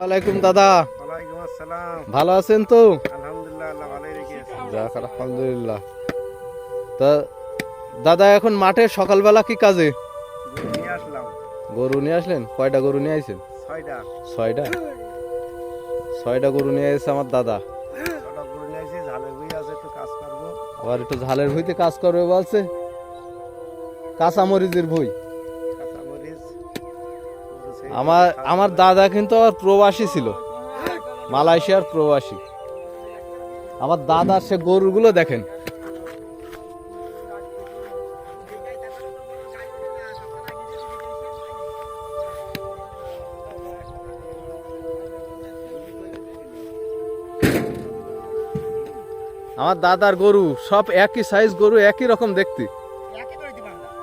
ওয়ালাইকুম দাদা। ওয়ালাইকুম আসসালাম। ভালো আছেন তো? আলহামদুলিল্লাহ যাক তা দাদা এখন মাঠে সকালবেলা কি কাজে? গরু নিয়ে আসলেন? কয়টা গরু নিয়ে আইছেন? ছয়টা। ছয়টা? গরু নিয়ে এসেছে আমার দাদা। আবার একটু ঝালের ভুইতে কাজ করবে বলছে। কাঁচামরিচের ভুই। আমার আমার দাদা কিন্তু আবার প্রবাসী ছিল। মালয়েশিয়ার প্রবাসী। আমার দাদার সে গরুগুলো দেখেন। আমার দাদার গরু সব একই সাইজ গরু, একই রকম দেখতে।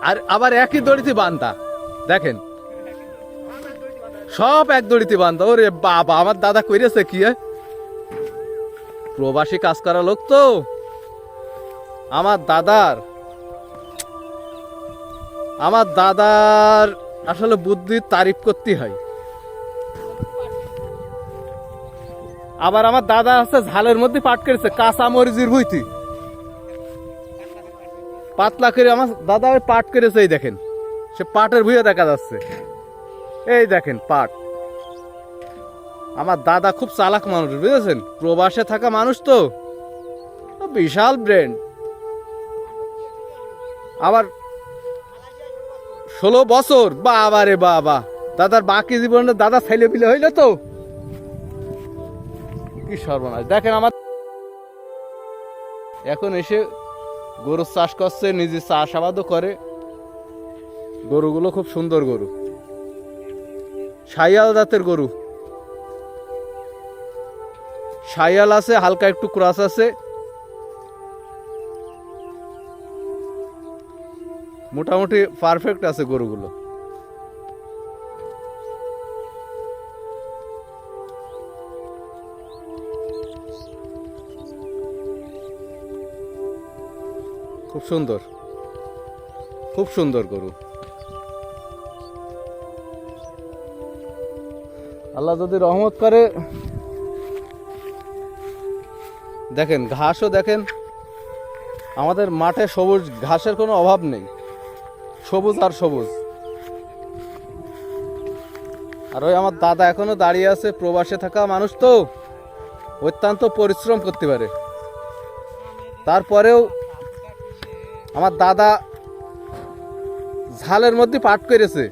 আর আবার একই দড়িতে বান্ধা। দেখেন। সব এক দড়িতে বান্ধব ওরে বাবা, আমার দাদা কইরেছে কি? প্রবাসী কাজ করা লোক তো। আমার দাদার আমার দাদার আসলে বুদ্ধির তারিফ করতে হয়। আবার আমার দাদা আছে ঝালের মধ্যে পাট করেছে কাঁচা মরিচের ভুইতি। পাতলা করে আমার দাদা পাট করেছে এই দেখেন। সে পাটের ভুঁয়ে দেখা যাচ্ছে। এই দেখেন পাট আমার দাদা খুব চালাক মানুষ, বুঝেছেন? প্রবাসে থাকা মানুষ তো। বিশাল ব্রেন। আবার ষোলো বছর, বাবা রে বাবা। দাদার বাকি জীবনে দাদা ছেলে পিলে হইল তো। কি সর্বনাশ। দেখেন আমার এখন এসে গরুর চাষ করছে, নিজে চাষাবাদও করে। গরুগুলো খুব সুন্দর গরু। সাইয়াল জাতের গরু। সাইয়াল আছে, হালকা একটু ক্রস আছে। মোটামুটি পারফেক্ট আছে গরুগুলো। খুব সুন্দর। খুব সুন্দর গরু। আল্লাহ যদি রহমত করে। দেখেন, ঘাসও দেখেন, আমাদের মাঠে সবুজ, ঘাসের কোনো অভাব নেই। সবুজ আর সবুজ। আর ওই আমার দাদা এখনও দাঁড়িয়ে আছে, প্রবাসে থাকা মানুষ তো, অত্যন্ত পরিশ্রম করতে পারে। তারপরেও আমার দাদা ঝালের মধ্যে পাট করেছে।